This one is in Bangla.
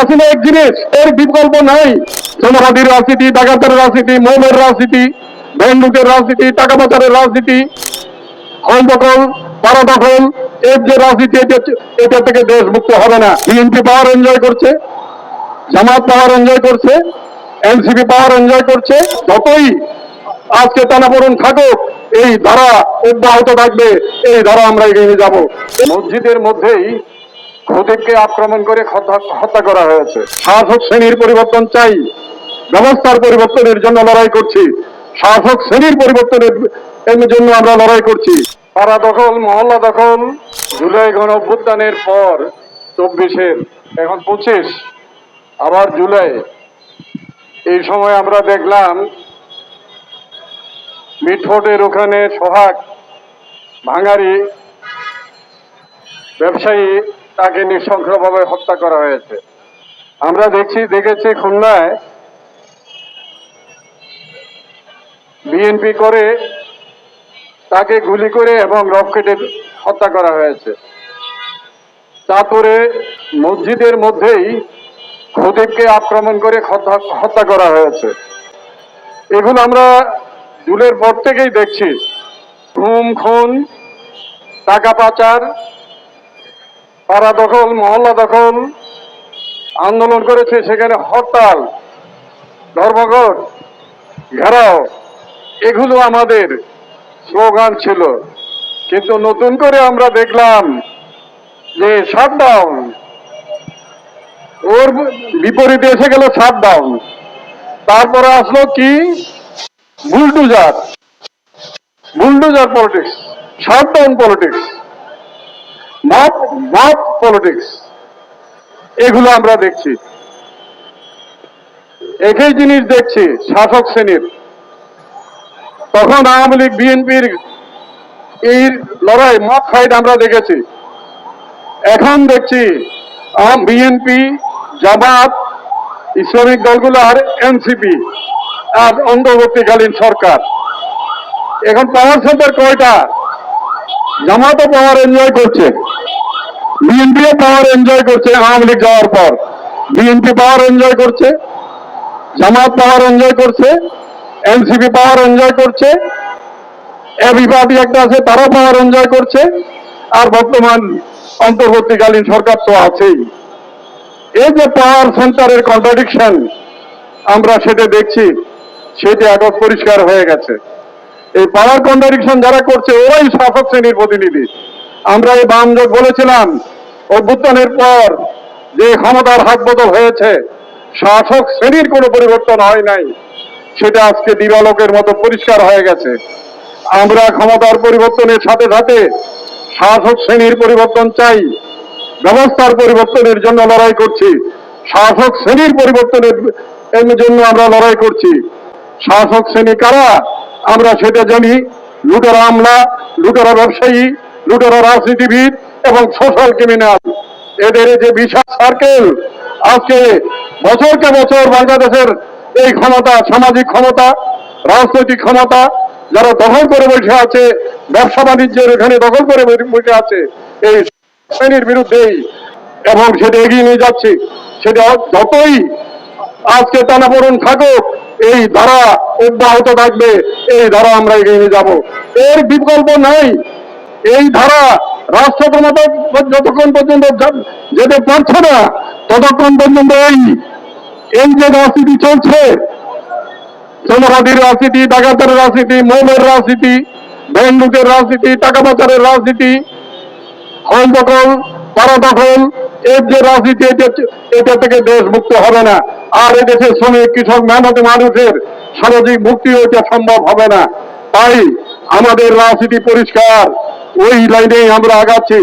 আসলে এক জিনিস, এর বিকল্প নাই। সোনাহাদির রাজনীতি, ডাকাতের রাজনীতি মৌমের রাজনীতি, বন্দুকের রাজনীতি, টাকা পাচারের রাজনীতি হল দখল, পাড়া দখল, এর যে রাজনীতি, এটা থেকে দেশ মুক্ত হবে না। বিএনপি পাওয়ার এনজয় করছে, জামাত পাওয়ার এনজয় করছে, এনসিপি পাওয়ার এনজয় করছে, যতই আজকে টানাপোড়ন থাকুক, এই ধারা অব্যাহত থাকবে, এই ধারা আমরা এগিয়ে যাব। মসজিদের মধ্যেই খতিবকে আক্রমণ করে হত্যা- হত্যা করা হয়েছে। শাসক শ্রেণির পরিবর্তন চাই। ব্যবস্থার পরিবর্তনের জন্য লড়াই করছি। শাসক শ্রেণির পরিবর্তনের জন্য আমরা লড়াই করছি। পাড়া দখল, মহল্লা দখল, জুলাই গণ অভ্যুত্থানের পর চব্বিশের, এখন পঁচিশ, আবার জুলাই। এই সময় আমরা দেখলাম মিটফোর্টের ওখানে সোহাগ ভাঙারি, ব্যবসায়ী তাকে নৃশংসভাবে হত্যা করা হয়েছে। আমরা দেখছি, দেখেছি খুলনায় বিএনপি করে তাকে গুলি করে এবং রকেটে হত্যা করা হয়েছে। তারপরে মসজিদের মধ্যেই খতিবকে আক্রমণ করে হত্যা- হত্যা করা হয়েছে। এগুলো আমরা জুলের পর থেকেই দেখছি। ঘুম খুন, টাকা পাচার পাড়া দখল, মহল্লা দখল। আন্দোলন করেছে সেখানে হরতাল, ধর্মঘট, ঘেরাও। এগুলো আমাদের স্লোগান ছিল। কিন্তু নতুন করে আমরা দেখলাম যে শাটডাউন ওর বিপরীতে এসে গেল শাটডাউন তারপরে আসলো কি? Bulldozer bulldozer politics shutdown politics mob mob politics এগুলো আমরা দেখছি। একই জিনিস দেখছি, শাসক শ্রেণির। তখন আওয়ামী লীগ, বিএনপির এই লড়াই মত ফাইট আমরা দেখেছি। এখন দেখছি বিএনপি, জামাত, ইসলামিক দলগুলো আর এনসিপি আর অন্তর্বর্তীকালীন সরকার। এখন পাওয়ার সেন্টার কয়টা? জামাতও পাওয়ার এনজয় করছে। বিএনপিও পাওয়ার এনজয় করছে আওয়ামী লীগ যাওয়ার পর। বিএনপি পাওয়ার এনজয় করছে জামাত পাওয়ার এনজয় করছে এনসিপি পাওয়ার এনজয় করছে এবি পার্টি একটা আছে তারা পাওয়ার এনজয় করছে, আর বর্তমান অন্তর্বর্তীকালীন সরকার তো আছেই। এই যে পাওয়ার সেন্টারের কন্ট্রাডিকশন আমরা সেটা দেখছি সেটা এখন পরিষ্কার হয়ে গেছে। এই পাওয়ার কন্ট্রাডিকশন যারা করছে, ওরাই শাসক শ্রেণির প্রতিনিধি। আমরা এই বামযোগ বলেছিলাম অভ্যুত্থানের পর যে ক্ষমতার হাত বদল হয়েছে, শাসক শ্রেণির কোনো পরিবর্তন হয় নাই। সেটা আজকে দিবালোকের মতো পরিষ্কার হয়ে গেছে। আমরা ক্ষমতার পরিবর্তনের সাথে সাথে শাসক শ্রেণির পরিবর্তন চাই, ব্যবস্থার পরিবর্তনের জন্য লড়াই করছি। শাসক শ্রেণির পরিবর্তনের জন্য আমরা লড়াই করছি। শাসক শ্রেণি কারা? আমরা সেটা জানি। লুটেরা আমলা, লুটেরা ব্যবসায়ী, লুটেরা রাজনীতিবিদ এবং সোশ্যাল ক্রিমিনাল। এদের যে বিশাল সার্কেল আজকে বছরকে বছর বাংলাদেশের এই ক্ষমতা, সামাজিক ক্ষমতা, রাজনৈতিক ক্ষমতা, যারা দখল করে বসে আছে, ব্যবসা বাণিজ্যের এখানে দখল করে বসে আছে, এই শ্রেণির বিরুদ্ধেই এবং সেটা এগিয়ে নিয়ে যাচ্ছি। সেটা যতই আজকে টানাপোড়ন থাকুক, এই ধারা অব্যাহত থাকবে, এই ধারা আমরা এগিয়ে নিয়ে যাব। এর বিকল্প নাই। এই ধারা রাষ্ট্র যতক্ষণ পর্যন্ত যেতে পারছে না, ততক্ষণ পর্যন্ত এই এই যে রাজনীতি চলছে সোনাহাদির রাজনীতি, ডাকাতের রাজনীতি মৌমের রাজনীতি বন্দুকের রাজনীতি, টাকা পাচারের রাজনীতি, হল দখল, পাড়া দখল, এর যে রাজনীতি, এটা এটা থেকে দেশ মুক্ত হবে না। আর এ দেশের শ্রমিক, কৃষক মেহনতি মানুষের সামাজিক মুক্তি এটা সম্ভব হবে না। তাই আমাদের রাজনীতি পরিষ্কার। ওই লাইনেই আমরা আগাচ্ছি